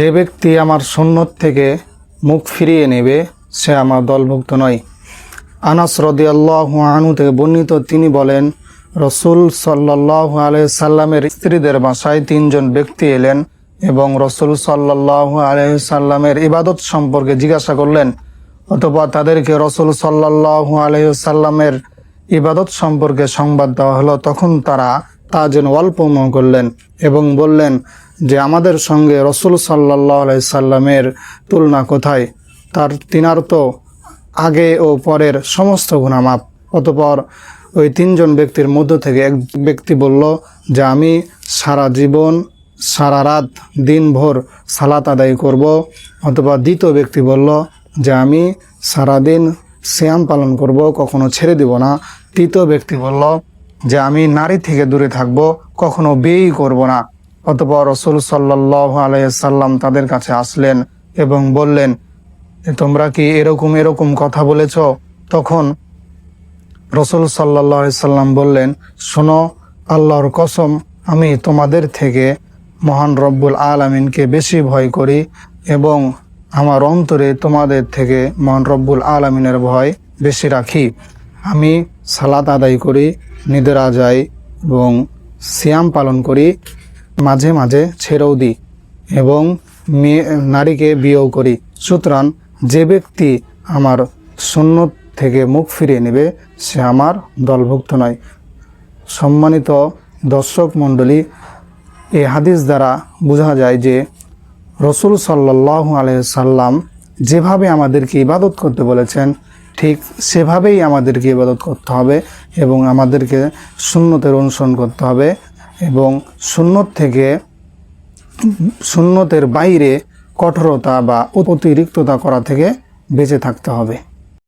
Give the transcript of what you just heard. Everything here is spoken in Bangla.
যে ব্যক্তি আমার সুন্নত থেকে মুখ ফিরিয়ে নেবে, সে আমার দলভুক্ত নয়। আনাস রদিয়াল্লাহ আনু থেকে বর্ণিত তিনি বলেন, রসুল সাল্লাহ আলাই সাল্লামের স্ত্রীদের বাসায় তিনজন ব্যক্তি এলেন এবং রসুল সাল্লাহ আলাই সাল্লামের ইবাদত সম্পর্কে জিজ্ঞাসা করলেন, অথবা তাদেরকে রসুল সাল্লাহ আলাই সাল্লামের ইবাদত সম্পর্কে সংবাদ দেওয়া হলো। তখন তারা তা যেন অল্পম করলেন এবং বললেন যে আমাদের সঙ্গে রসুল সাল্লাহ সাল্লামের তুলনা কোথায়? তার তিনার তো আগে ও পরের সমস্ত গুণামাপ অতপর ওই তিনজন ব্যক্তির মধ্য থেকে এক ব্যক্তি বলল যে আমি সারা জীবন, সারা রাত, দিনভর সালাত আদায় করব। অথবা দ্বিতীয় ব্যক্তি বলল যে আমি সারাদিন শ্যাম পালন করব, কখনো ছেড়ে দিব না। তৃতীয় ব্যক্তি বলল যে আমি নারী থেকে দূরে থাকব, কখনো বিয়েই করব না। অতপর রসুল সাল্লাহ আলাইসাল্লাম তাদের কাছে আসলেন এবং বললেন তোমরা কি এরকম এরকম কথা বলেছ? তখন রসুল সাল্লাহ সাল্লাম বললেন, শোনো, আল্লাহর কসম, আমি তোমাদের থেকে মহান রব্বুল আলমিনকে বেশি ভয় করি এবং আমার অন্তরে তোমাদের থেকে মহান রব্বুল আলমিনের ভয় বেশি রাখি। আমি সালাত আদায় করি নিদেরা যাই এবং সিয়াম পালন করি, মাঝে মাঝে ছেড়েও দিই এবং মেয়ে, নারীকে বিয়েও করি। সুতরাং যে ব্যক্তি আমার সুন্নত থেকে মুখ ফিরিয়ে নেবে, সে আমার দলভুক্ত নয়। সম্মানিত দর্শক মণ্ডলী, এই হাদিস দ্বারা বোঝা যায় যে রসুল সাল্লাহ আলহ সাল্লাম যেভাবে আমাদেরকে ইবাদত করতে বলেছেন ঠিক সেভাবেই আমাদেরকে ইবাদত করতে হবে এবং আমাদেরকে শূন্যতের অনুসরণ করতে হবে এবং শূন্যত থেকে শূন্যতের বাইরে কঠোরতা বা অতিরিক্ততা করা থেকে বেঁচে থাকতে হবে।